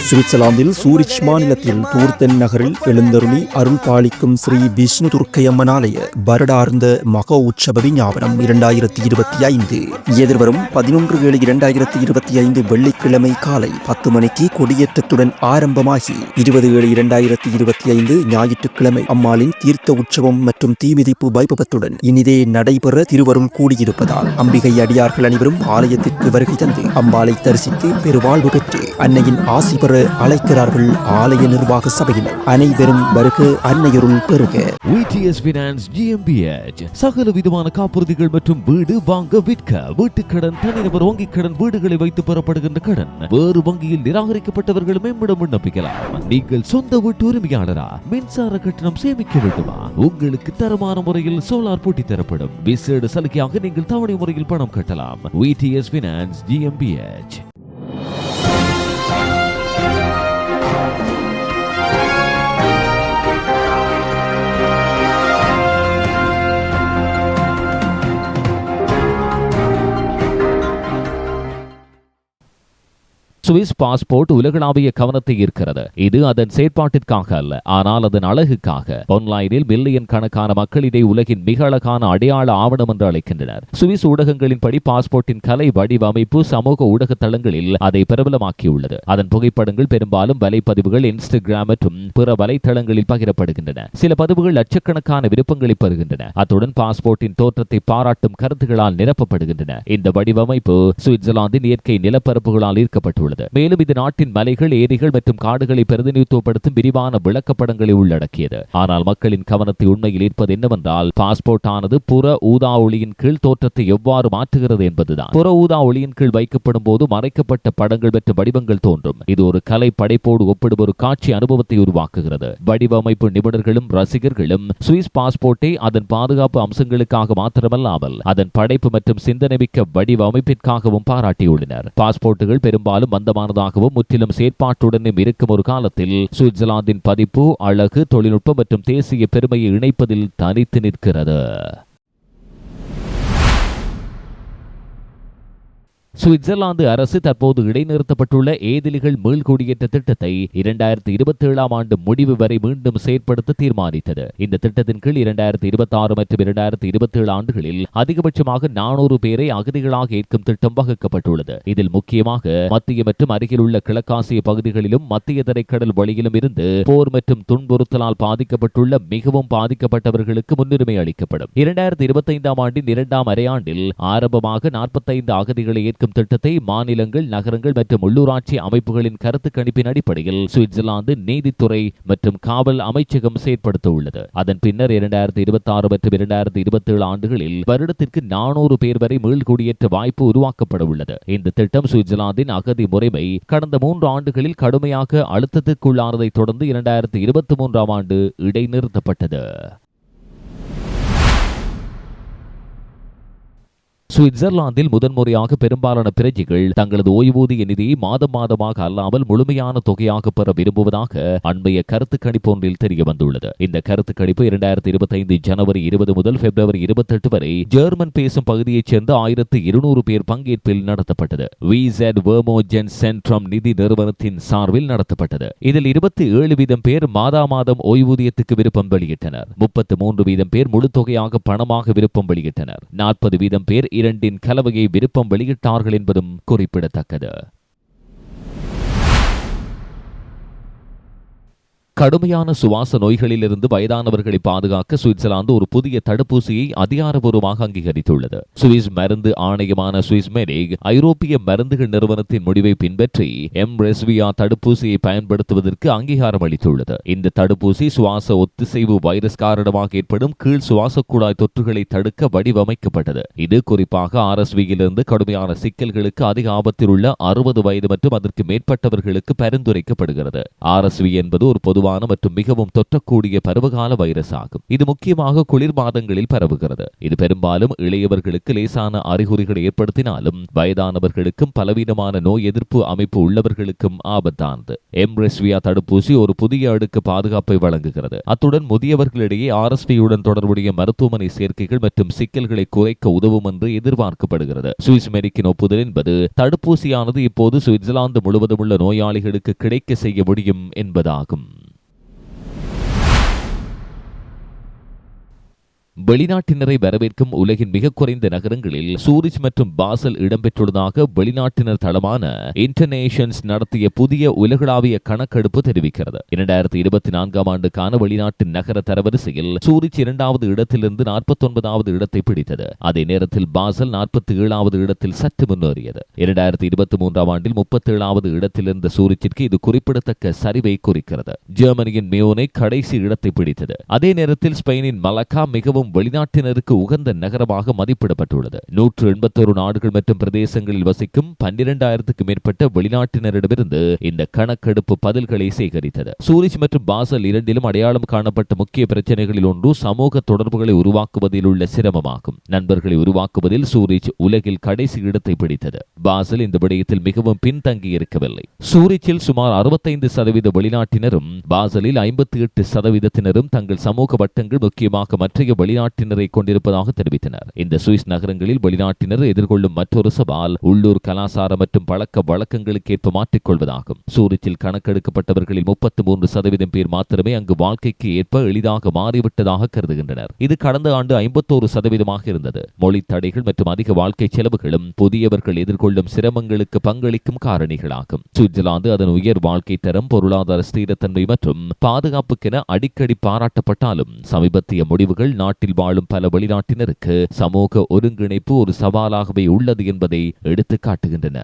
சுவிட்சர்லாந்தில் சூரிச் மாநிலத்தில் தூர்த்தன் நகரில் எழுந்தருளி அருள் பாலிக்கும் ஸ்ரீ விஷ்ணு துர்க்கையம்மனாலய வருடார்ந்த மக உற்சவ விஞ்ஞாபனம் இரண்டாயிரத்தி இருபத்தி ஐந்து. எதிர்வரும் பதினொன்று ஏழு இரண்டாயிரத்தி இருபத்தி ஐந்து வெள்ளிக்கிழமை காலை பத்து மணிக்கு கொடியேற்றத்துடன் ஆரம்பமாகி இருபது ஏழு இரண்டாயிரத்தி இருபத்தி ஐந்து ஞாயிற்றுக்கிழமை அம்மாளின் தீர்த்த உற்சவம் மற்றும் தீமிதிப்பு வைபவத்துடன் இனிதே நடைபெற திருவரும் கூடியிருப்பதால் அம்பிகை அடியார்கள் அனைவரும் ஆலயத்திற்கு வருகை தந்து அம்பாளை தரிசித்து பெருவாழ்வு பெற்று அன்னையின் ஆசி பெற அழைக்கிறார்கள் ஆலய நிர்வாக சபையினர். அனைவரும் வருக அன்னையருள் பெறுக. விடிஎஸ் பினான்ஸ் ஜிஎம்பிஎச் சகல விதமான காப்புறுதிகள் மற்றும் வீடு வாங்க விற்க வீட்டுக்கடன் தனிநபர் வங்கிக் கடன் வீடுகளை வைத்து பெறப்படுகின்ற கடன் வேறு வங்கியில் நிராகரிக்கப்பட்டவர்கள் மேம்பிடம் விண்ணப்பிக்கலாம். நீங்கள் சொந்த வீட்டு உரிமையாளரா? மின்சார கட்டணம் சேமிக்க வேண்டுமா? உங்களுக்கு தரமான முறையில் சோலார் போட்டி தரப்படும். விசேட சலுகையாக நீங்கள் தவணை முறையில் பணம் கட்டலாம். விடிஎஸ் பினான்ஸ் ஜிஎம்பிஎச் சுவிஸ் பாஸ்போர்ட் உலகளாவிய கவனத்தை ஈர்க்கிறது. இது அதன் செயற்பாட்டிற்காக அல்ல ஆனால் அதன் அழகுக்காக. ஆன்லைனில் மில்லியன் கணக்கான மக்கள் இதை உலகின் மிக அழகான அடையாள ஆவணம் என்று அழைக்கின்றனர். சுவிஸ் ஊடகங்களின்படி பாஸ்போர்ட்டின் கலை வடிவமைப்பு சமூக ஊடக தளங்களில் அதை பிரபலமாக்கியுள்ளது. அதன் புகைப்படங்கள் பெரும்பாலும் வலைப்பதிவுகள் இன்ஸ்டாகிராம் மற்றும் பிற வலைத்தளங்களில் பகிரப்படுகின்றன. சில பதிவுகள் லட்சக்கணக்கான விருப்பங்களை பெறுகின்றன. அத்துடன் பாஸ்போர்ட்டின் தோற்றத்தை பாராட்டும் கருத்துகளால் நிரப்பப்படுகின்றன. இந்த வடிவமைப்பு சுவிட்சர்லாந்தின் இயற்கை நிலப்பரப்புகளால் ஈர்க்கப்பட்டுள்ளது. உள்ளது மேலும் இது நாட்டின் மலைகள் ஏரிகள் மற்றும் காடுகளை பிரதிநிதித்துவப்படுத்தும் விரிவான விளக்கப்படங்களை உள்ளடக்கியது. ஆனால் மக்களின் கவனத்தை உண்மையில் ஈர்ப்பது என்னவென்றால் பாஸ்போர்ட் ஆனது புற ஊதா ஒளியின் கீழ் தோற்றத்தை எவ்வாறு மாற்றுகிறது என்பதுதான். புற ஊதா ஒளியின் கீழ் வைக்கப்படும் போது மறைக்கப்பட்ட படங்கள் மற்றும் வடிவங்கள் தோன்றும். இது ஒரு கலை படைப்போடு ஒப்பிடும் ஒரு காட்சி அனுபவத்தை உருவாக்குகிறது. வடிவமைப்பு நிபுணர்களும் ரசிகர்களும் சுவிஸ் பாஸ்போர்ட்டை அதன் பாதுகாப்பு அம்சங்களுக்காக மாத்திரமல்லாமல் அதன் படைப்பு மற்றும் சிந்தனைமிக்க வடிவமைப்பிற்காகவும் பாராட்டியுள்ளனர். பாஸ்போர்ட்டுகள் பெரும்பாலும் வந்த சொந்தமானதாகவும் முற்றிலும் செயற்பாட்டுடனும் இருக்கும் ஒரு காலத்தில் சுவிட்சர்லாந்தின் பதிப்பு அழகு தொழில்நுட்பம் மற்றும் தேசிய பெருமையை இணைப்பதில் தனித்து நிற்கிறது. சுவிட்சர்லாந்து அரசு தற்போது இடைநிறுத்தப்பட்டுள்ள ஏதிலிகள் மீள்குடியேற்ற திட்டத்தை இரண்டாயிரத்தி இருபத்தி ஏழாம் ஆண்டு முடிவு வரை மீண்டும் செயற்படுத்த தீர்மானித்தது. இந்த திட்டத்தின் கீழ் இரண்டாயிரத்தி இருபத்தி ஆறு மற்றும் இரண்டாயிரத்தி இருபத்தி ஏழு ஆண்டுகளில் அதிகபட்சமாக நானூறு பேரை அகதிகளாக ஏற்கும் திட்டம் வகுக்கப்பட்டுள்ளது. இதில் முக்கியமாக மத்திய மற்றும் அருகில் உள்ள கிழக்காசிய பகுதிகளிலும் மத்திய தரைக்கடல் வழியிலும் இருந்து போர் மற்றும் துன்புறுத்தலால் பாதிக்கப்பட்டுள்ள மிகவும் பாதிக்கப்பட்டவர்களுக்கு முன்னுரிமை அளிக்கப்படும். இரண்டாயிரத்தி இருபத்தி ஐந்தாம் ஆண்டின் இரண்டாம் அரையாண்டில் ஆரம்பமாக நாற்பத்தைந்து அகதிகளை ஏற்கும் திட்டத்தை மாநிலங்கள் நகரங்கள் மற்றும் உள்ளூராட்சி அமைப்புகளின் கருத்து கணிப்பின் அடிப்படையில் சுவிட்சர்லாந்து நீதித்துறை மற்றும் காவல் அமைச்சகம் செயற்படுத்த உள்ளது அதன் பின்னர் இரண்டாயிரத்தி இருபத்தி ஆறு மற்றும் இரண்டாயிரத்தி இருபத்தி ஏழு ஆண்டுகளில் வருடத்திற்கு நானூறு பேர் வரை மீள்குடியேற்ற வாய்ப்பு உருவாக்கப்பட உள்ளது இந்த திட்டம் சுவிட்சர்லாந்தின் அகதி முறைமை கடந்த மூன்று ஆண்டுகளில் கடுமையாக அழுத்தத்திற்குள்ளானதை தொடர்ந்து இரண்டாயிரத்தி இருபத்தி மூன்றாம் ஆண்டு இடைநிறுத்தப்பட்டது. சுவிட்சர்லாந்தில் முதன்முறையாக பெரும்பாலான பிரஜைகள் தங்களது ஓய்வூதிய நிதியை மாதம் மாதமாக அல்லாமல் முழுமையான தொகையாக பெற விரும்புவதாக அண்மைய கருத்து கணிப்பு ஒன்றில் தெரிய வந்துள்ளது இந்த கருத்து கணிப்பு இரண்டாயிரத்தி இருபத்தி ஐந்து ஜனவரி இருபது முதல் பிப்ரவரி இருபத்தி எட்டு வரை ஜெர்மன் பேசும் பகுதியைச் சேர்ந்த ஆயிரத்து இருநூறு பேர் பங்கேற்பில் நடத்தப்பட்டது. விசெட் வெர்மோஜென் சென்ட்ரம் நிதி நிறுவனத்தின் சார்பில் நடத்தப்பட்டது. இதில் இருபத்தி ஏழு வீதம் பேர் மாதா மாதம் ஓய்வூதியத்துக்கு விருப்பம் வெளியிட்டனர். முப்பத்து மூன்று வீதம் பேர் முழு தொகையாக பணமாக விருப்பம் வெளியிட்டனர். நாற்பது வீதம் பேர் இரண்டின் கலவையை விருப்பம் வெளியிட்டார்கள் என்பதும் குறிப்பிடத்தக்கது. கடுமையான சுவாச நோய்களிலிருந்து வயதானவர்களை பாதுகாக்க சுவிட்சர்லாந்து ஒரு புதிய தடுப்பூசியை அதிகாரபூர்வமாக அங்கீகரித்துள்ளது. சுவிஸ் மருந்து ஆணையமான சுவிஸ் மெரிக் ஐரோப்பிய மருந்துகள் நிறுவனத்தின் முடிவை பின்பற்றி எம் ரெஸ்வியா தடுப்பூசியை பயன்படுத்துவதற்கு அங்கீகாரம் அளித்துள்ளது. இந்த தடுப்பூசி சுவாச ஒத்திசைவு வைரஸ் காரணமாக ஏற்படும் கீழ் சுவாச குழாய் தொற்றுகளை தடுக்க வடிவமைக்கப்பட்டது. இது குறிப்பாக ஆர்எஸ்வியிலிருந்து கடுமையான சிக்கல்களுக்கு அதிக ஆபத்தில் உள்ள அறுபது வயது மற்றும் அதற்கு மேற்பட்டவர்களுக்கு பரிந்துரைக்கப்படுகிறது. ஆர்எஸ்வி என்பது ஒரு பொதுவான பொதுவான மற்றும் மிகவும் தொற்றக்கூடிய பருவகால வைரஸ் ஆகும். இது முக்கியமாக குளிர் மாதங்களில் பரவுகிறது. இது பெரும்பாலும் இளையவர்களுக்கு லேசான அறிகுறிகளை ஏற்படுத்தினாலும் வயதானவர்களுக்கும் பலவீனமான நோய் எதிர்ப்பு அமைப்பு உள்ளவர்களுக்கும் ஆபத்தானது. எம்ரெஸ்வியா தடுப்பூசி ஒரு புதிய அடுக்கு பாதுகாப்பை வழங்குகிறது. அத்துடன் முதியவர்களிடையே ஆர்எஸ்பியுடன் தொடர்புடைய மருத்துவமனை சேர்க்கைகள் மற்றும் சிக்கல்களை குறைக்க உதவும் என்று எதிர்பார்க்கப்படுகிறது. சுவிஸ் மெரிக்கின் ஒப்புதல் என்பது தடுப்பூசியானது இப்போது சுவிட்சர்லாந்து முழுவதும் உள்ள நோயாளிகளுக்கு கிடைக்க செய்ய முடியும் என்பதாகும். வெளிநாட்டினரை வரவேற்கும் உலகின் மிக குறைந்த நகரங்களில் சூரிச் மற்றும் பாசல் இடம்பெற்றுள்ளதாக வெளிநாட்டினர் தளமான இன்டர்நேஷன்ஸ் நடத்திய புதிய உலகளாவிய கணக்கெடுப்பு தெரிவிக்கிறது. இரண்டாயிரத்தி இருபத்தி நான்காம் ஆண்டுக்கான வெளிநாட்டு நகர தரவரிசையில் சூரிச் இரண்டாவது இடத்திலிருந்து நாற்பத்தி ஒன்பதாவது இடத்தை பிடித்தது. அதே நேரத்தில் பாசல் நாற்பத்தி ஏழாவது இடத்தில் சற்று முன்னேறியது. இரண்டாயிரத்தி இருபத்தி மூன்றாம் ஆண்டில் முப்பத்தி ஏழாவது இடத்திலிருந்த சூரிச்சிற்கு இது குறிப்பிடத்தக்க சரிவை குறிக்கிறது. ஜெர்மனியின் மியோனை கடைசி இடத்தை பிடித்தது. அதே நேரத்தில் ஸ்பெயினின் மலக்கா மிகவும் வெளிநாட்டினருக்கு உகந்த நகரமாக மதிப்பிடப்பட்டுள்ளது. நூற்று எண்பத்தோரு நாடுகள் மற்றும் பிரதேசங்களில் வசிக்கும் பன்னிரண்டாயிரத்துக்கு மேற்பட்ட வெளிநாட்டினரிடமிருந்து இந்த கணக்கெடுப்பு பதில்களை சேகரித்தது. சூரிச் மற்றும் பாசல் இரண்டிலும் அடையாளம் காணப்பட்ட முக்கிய பிரச்சனைகளில் ஒன்று சமூக தொடர்புகளை உருவாக்குவதில் உள்ள சிரமமாகும். நண்பர்களை உருவாக்குவதில் சூரிச் உலகில் கடைசி இடத்தை பிடித்தது. பாசல் இந்த விடயத்தில் மிகவும் பின்தங்கி இருக்கவில்லை சூரிச்சில் சுமார் அறுபத்தைந்து சதவீத வெளிநாட்டினரும் பாசலில் ஐம்பத்தி எட்டு சதவீதத்தினரும் தங்கள் சமூக வட்டங்கள் முக்கியமாக மற்றைய வெளிநாட்டினரை கொண்டிருப்பதாக தெரிவித்தனர். இந்த சுவிஸ் நகரங்களில் வெளிநாட்டினர் எதிர்கொள்ளும் மற்றொரு சவால் உள்ளூர் கலாசார மற்றும் பழக்க வழக்கங்களுக்கேற்ப மாற்றிக்கொள்வதாகும். சூரிச்சில் கணக்கெடுக்கப்பட்டவர்களில் முப்பத்தி மூன்று சதவீதம் பேர் மாத்திரமே அங்கு வாழ்க்கைக்கு ஏற்ப எளிதாக மாறிவிட்டதாக கருதுகின்றனர். இது கடந்த ஆண்டு ஐம்பத்தோரு சதவீதமாக இருந்தது. மொழி தடைகள் மற்றும் அதிக வாழ்க்கை செலவுகளும் புதியவர்கள் எதிர்கொள்ளும் சிரமங்களுக்கு பங்களிக்கும் காரணிகளாகும். சுவிட்சர்லாந்து அதன் உயர் வாழ்க்கை தரம் பொருளாதார ஸ்திரத்தன்மை மற்றும் பாதுகாப்புக்கென அடிக்கடி பாராட்டப்பட்டாலும் சமீபத்திய முடிவுகள் நாட்டில் தமிழ்நாட்டில் வாழும் பல வெளிநாட்டினருக்கு சமூக ஒருங்கிணைப்பு ஒரு சவாலாகவே உள்ளது என்பதை எடுத்துக்காட்டுகின்றன.